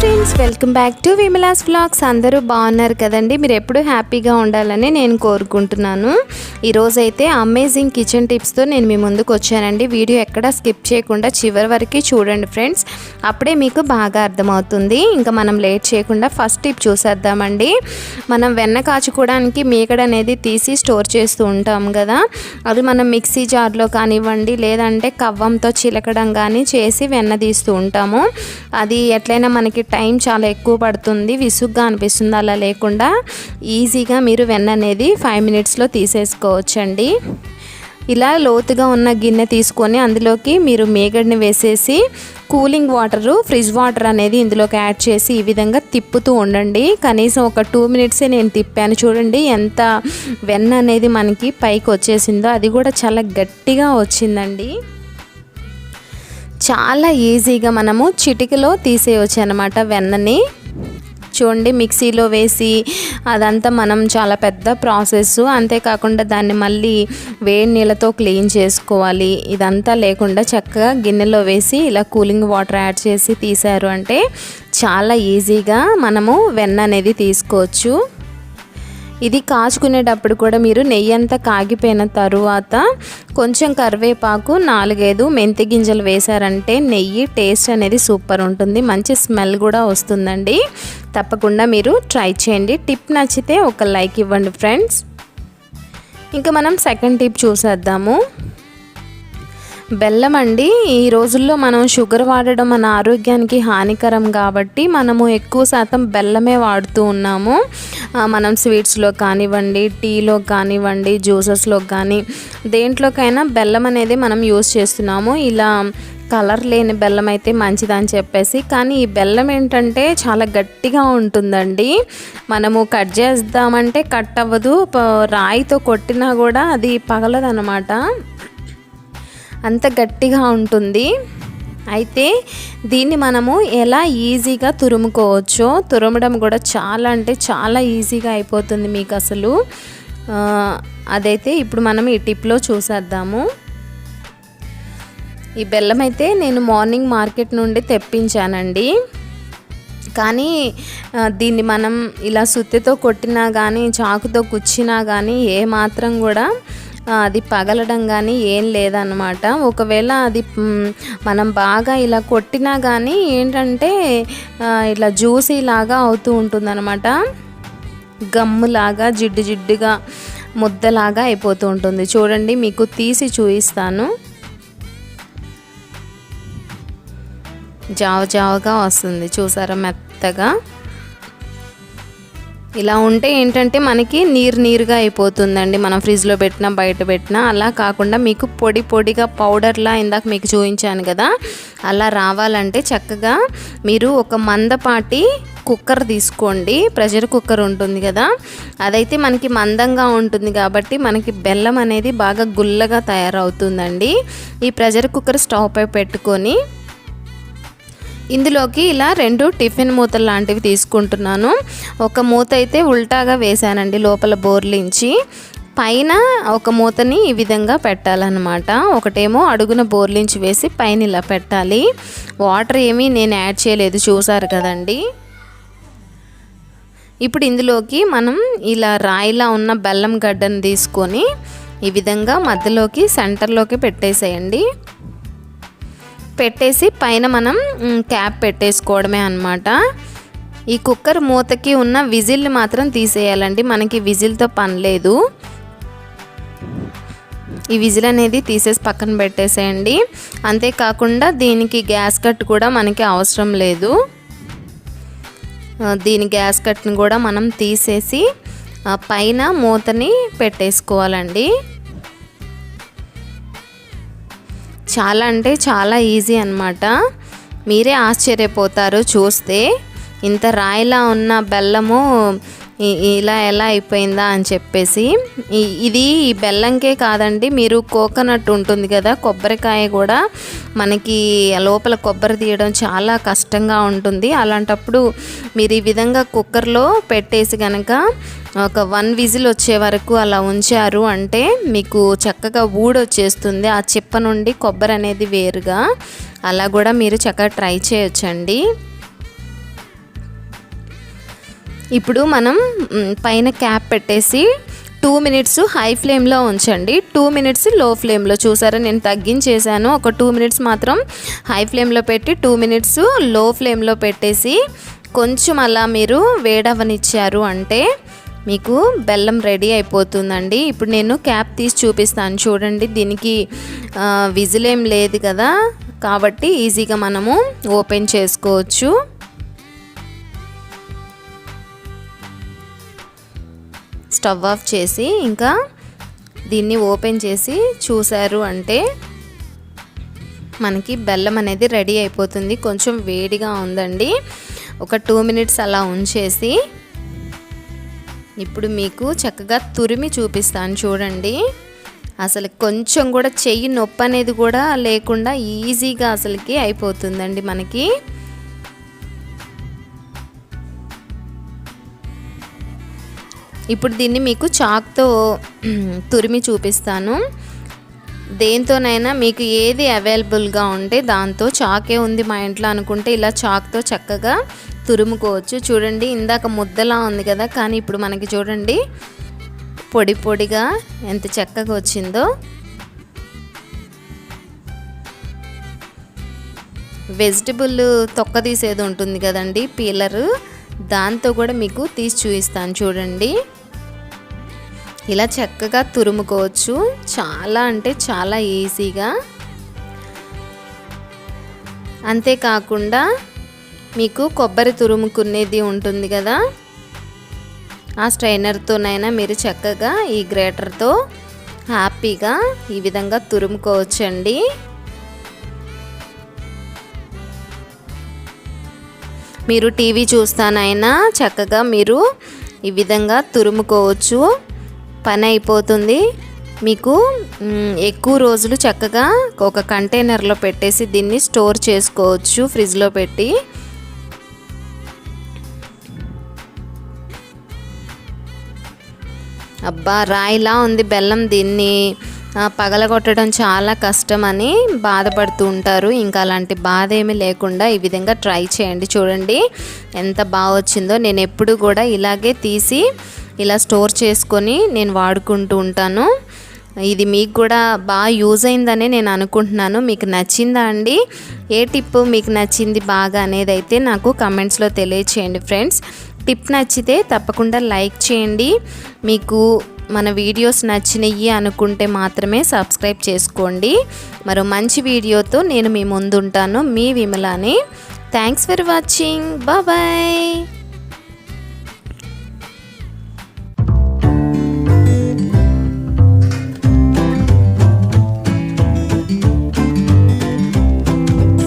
see friends welcome back to Vimala's vlogs అందరూ బాగున్నారు కదండి? మీరు ఎప్పుడు హ్యాపీగా ఉండాలని నేను కోరుకుంటున్నాను. ఈరోజైతే అమేజింగ్ కిచెన్ టిప్స్తో నేను మీ ముందుకు వచ్చానండి. వీడియో ఎక్కడ స్కిప్ చేయకుండా చివరి వరకు చూడండి ఫ్రెండ్స్ అప్పుడే మీకు బాగా అర్థమవుతుంది. ఇంకా మనం లేట్ చేయకుండా ఫస్ట్ టిప్ చూసేద్దామండి. మనం వెన్న కాచుకోవడానికి మీకడ అనేది తీసి స్టోర్ చేస్తూ ఉంటాం కదా. అది మనం మిక్సీ జార్లో కానివ్వండి లేదంటే కవ్వంతో చిలకడం కానీ చేసి వెన్న తీస్తూ ఉంటాము. అది ఎట్లయినా మనకి టైం చాలా ఎక్కువ పడుతుంది విసుగ్గా అనిపిస్తుంది అలా లేకుండా ఈజీగా మీరు వెన్న అనేది ఫైవ్ మినిట్స్లో తీసేసుకోవచ్చండి. ఇలా లోతుగా ఉన్న గిన్నె తీసుకొని అందులోకి మీరు మేగడిని వేసేసి కూలింగ్ వాటరు ఫ్రిడ్జ్ వాటర్ అనేది ఇందులోకి యాడ్ చేసి ఈ విధంగా తిప్పుతూ ఉండండి. కనీసం ఒక టూ మినిట్సే నేను తిప్పాను. చూడండి ఎంత వెన్న అనేది మనకి పైకి వచ్చేసిందో అది కూడా చాలా గట్టిగా వచ్చిందండి. చాలా ఈజీగా మనము చిటికలో తీసేయవచ్చు అనమాట వెన్నని. చూడండి మిక్సీలో వేసి అదంతా మనం చాలా పెద్ద ప్రాసెస్. అంతేకాకుండా దాన్ని మళ్ళీ వేడి నీళ్ళతో క్లీన్ చేసుకోవాలి. ఇదంతా లేకుండా చక్కగా గిన్నెలో వేసి ఇలా కూలింగ్ వాటర్ యాడ్ చేసి తీశారు అంటే చాలా ఈజీగా మనము వెన్న అనేది తీసుకోవచ్చు. ఇది కాచుకునేటప్పుడు కూడా మీరు నెయ్యి అంతా కాగిపోయిన తరువాత కొంచెం కరివేపాకు నాలుగైదు మెంతి గింజలు వేశారంటే నెయ్యి టేస్ట్ అనేది సూపర్ ఉంటుంది. మంచి స్మెల్ కూడా వస్తుందండి. తప్పకుండా మీరు ట్రై చేయండి. టిప్ నచ్చితే ఒక లైక్ ఇవ్వండి ఫ్రెండ్స్. ఇంకా మనం సెకండ్ టిప్ చూసేద్దాము. బెల్లం అండి. ఈ రోజుల్లో మనం షుగర్ వాడడం మన ఆరోగ్యానికి హానికరం కాబట్టి మనము ఎక్కువ శాతం బెల్లమే వాడుతూ ఉన్నాము. మనం స్వీట్స్లో కానివ్వండి టీలో కానివ్వండి జ్యూసెస్లో కానీ దేంట్లోకైనా బెల్లం అనేది మనం యూస్ చేస్తున్నాము. ఇలా కలర్ లేని బెల్లం అయితే మంచిదని చెప్పేసి కానీ ఈ బెల్లం ఏంటంటే చాలా గట్టిగా ఉంటుందండి. మనము కట్ చేద్దామంటే కట్ అవ్వదు. రాయితో కొట్టినా కూడా అది పగలదనమాట అంత గట్టిగా ఉంటుంది. అయితే దీన్ని మనము ఎలా ఈజీగా తురుముకోవచ్చో తురమడం కూడా చాలా అంటే చాలా ఈజీగా అయిపోతుంది మీకు అసలు. అదైతే ఇప్పుడు మనం ఈ టిప్లో చూసేద్దాము. ఈ బెల్లం అయితే నేను మార్నింగ్ మార్కెట్ నుండి తెప్పించానండి. కానీ దీన్ని మనం ఇలా సుత్తితో కొట్టినా కానీ చాకుతో కుచ్చినా కానీ ఏ మాత్రం కూడా అది పగలడం కానీ ఏం లేదన్నమాట. ఒకవేళ అది మనం బాగా ఇలా కొట్టినా కానీ ఏంటంటే ఇట్లా జ్యూసీ లాగా అవుతూ ఉంటుందన్నమాట. గమ్ములాగా జిడ్డు జిడ్డుగా ముద్దలాగా అయిపోతూ ఉంటుంది. చూడండి మీకు తీసి చూపిస్తాను. జావ జావగా వస్తుంది. చూసారా? మెత్తగా. ఇలా ఉంటే ఏంటంటే మనకి నీరు నీరుగా అయిపోతుందండి. మనం ఫ్రిడ్జ్లో పెట్టినా బయట పెట్టినా. అలా కాకుండా మీకు పొడి పొడిగా పౌడర్లా ఇందాక మీకు చూపించాను కదా అలా రావాలంటే చక్కగా మీరు ఒక మందపాటి కుక్కర్ తీసుకోండి. ప్రెషర్ కుక్కర్ ఉంటుంది కదా అదైతే మనకి మందంగా ఉంటుంది కాబట్టి మనకి బెల్లం అనేది బాగా గుల్లగా తయారవుతుందండి. ఈ ప్రెషర్ కుక్కర్ స్టవ్ పై పెట్టుకొని ఇందులోకి ఇలా రెండు టిఫిన్ మూతలు లాంటివి తీసుకుంటున్నాను. ఒక మూత అయితే ఉల్టాగా వేసానండి లోపల బోర్లించి. పైన ఒక మూతని ఈ విధంగా పెట్టాలన్నమాట. ఒకటేమో అడుగున బోర్లించి వేసి పైన ఇలా పెట్టాలి. వాటర్ ఏమీ నేను యాడ్ చేయలేదు చూసారు కదండి. ఇప్పుడు ఇందులోకి మనం ఇలా రాయిలా ఉన్న బెల్లం గడ్డను తీసుకొని ఈ విధంగా మధ్యలోకి సెంటర్లోకి పెట్టేసేయండి. పెట్టేసి పైన మనం క్యాప్ పెట్టేసుకోవడమే అనమాట ఈ కుక్కర్ మూతకి ఉన్న విజిల్ని మాత్రం తీసేయాలండి. మనకి విజిల్తో పని లేదు. ఈ విజిల్ అనేది తీసేసి పక్కన పెట్టేసేయండి. అంతేకాకుండా దీనికి గ్యాస్ కట్ కూడా మనకి అవసరం లేదు. దీని గ్యాస్ కట్ని కూడా మనం తీసేసి పైన మూతని పెట్టేసుకోవాలండి. చాలా అంటే చాలా ఈజీ అనమాట మీరే ఆశ్చర్యపోతారు చూస్తే. ఇంత రాయిలా ఉన్న బెల్లము ఇలా ఎలా అయిపోయిందా అని చెప్పేసి ఇది ఈ బెల్లంకే కాదండి. మీరు కోకోనట్ ఉంటుంది కదా కొబ్బరికాయ కూడా మనకి లోపల కొబ్బరి తీయడం చాలా కష్టంగా ఉంటుంది. అలాంటప్పుడు మీరు ఈ విధంగా కుక్కర్లో పెట్టేసి కనుక ఒక వన్ విజిల్ వచ్చే వరకు అలా ఉంచారు అంటే మీకు చక్కగా ఊడొచ్చేస్తుంది. ఆ చిప్ప నుండి కొబ్బరి అనేది వేరుగా. అలా కూడా మీరు చక్కగా ట్రై చేయొచ్చండి. ఇప్పుడు మనం పైన క్యాప్ పెట్టేసి టూ మినిట్స్ హై ఫ్లేమ్లో ఉంచండి. టూ మినిట్స్లో ఫ్లేమ్లో. చూసారా? నేను తగ్గించేసాను ఒక టూ మినిట్స్ మాత్రం హై ఫ్లేమ్లో పెట్టి టూ మినిట్స్లో ఫ్లేమ్లో పెట్టేసి కొంచెం అలా మీరు వేడవనిచ్చారు అంటే మీకు బెల్లం రెడీ అయిపోతుందండి. ఇప్పుడు నేను క్యాప్ తీసి చూపిస్తాను. చూడండి దీనికి విజిలేం విజిల్ ఏం లేదు కదా? కాబట్టి ఈజీగా మనము ఓపెన్ చేసుకోవచ్చు. స్టవ్ ఆఫ్ చేసి ఇంకా దీన్ని ఓపెన్ చేసి చూశారు అంటే మనకి బెల్లం అనేది రెడీ అయిపోతుంది. కొంచెం వేడిగా ఉందండి. ఒక టూ మినిట్స్ అలా ఉంచేసి ఇప్పుడు మీకు చక్కగా తురిమి చూపిస్తాను చూడండి. అసలు కొంచెం కూడా చెయ్యి నొప్పి అనేది కూడా లేకుండా ఈజీగా అసలుకి అయిపోతుందండి మనకి. ఇప్పుడు దీన్ని మీకు చాక్తో తురిమి చూపిస్తాను. దేంతోనైనా మీకు ఏది అవైలబుల్గా ఉంటే దాంతో చాకే ఉంది మా ఇంట్లో అనుకుంటే ఇలా చాక్తో చక్కగా తురుముకోవచ్చు. చూడండి ఇందాక ముద్దలా ఉంది కదా కానీ ఇప్పుడు మనకి చూడండి పొడి పొడిగా ఎంత చక్కగా వచ్చిందో. వెజిటబుల్ తొక్క తీసేది ఉంటుంది కదండి పీలరు. దాంతో కూడా మీకు తీసి చూపిస్తాను చూడండి. ఇలా చక్కగా తురుముకోవచ్చు. చాలా అంటే చాలా ఈజీగా. అంతేకాకుండా మీకు కొబ్బరి తురుముకునేది ఉంటుంది కదా. ఆ స్ట్రైనర్తోనైనా మీరు చక్కగా ఈ గ్రేటర్తో హ్యాపీగా ఈ విధంగా తురుముకోవచ్చండి. మీరు టీవీ చూస్తానైనా చక్కగా మీరు ఈ విధంగా తురుముకోవచ్చు. పని అయిపోతుంది మీకు ఎక్కువ రోజులు చక్కగా ఒక కంటైనర్లో పెట్టేసి దీన్ని స్టోర్ చేసుకోవచ్చు ఫ్రిడ్జ్లో పెట్టి. అబ్బా రాయిలా ఉంది బెల్లం దీన్ని. పగలగొట్టడం చాలా కష్టం అని బాధపడుతూ ఉంటారు. ఇంకా అలాంటి బాధ ఏమీ లేకుండా ఈ విధంగా ట్రై చేయండి. చూడండి ఎంత బాగా వచ్చిందో నేను ఎప్పుడు కూడా ఇలాగే తీసి ఇలా స్టోర్ చేసుకొని నేను వాడుకుంటూ ఉంటాను. ఇది మీకు కూడా బాగా యూజ్ అయిందని నేను అనుకుంటున్నాను. మీకు నచ్చిందా అండి? ఏ టిప్ మీకు నచ్చింది బాగా అనేది అయితే నాకు కమెంట్స్లో తెలియచేయండి ఫ్రెండ్స్. టిప్ నచ్చితే తప్పకుండా లైక్ చేయండి. మీకు మన వీడియోస్ నచ్చినవి అనుకుంటే మాత్రమే సబ్స్క్రైబ్ చేసుకోండి. మరో మంచి వీడియోతో నేను మీ ముందుంటాను. మీ విమలాని. Thanks for watching bye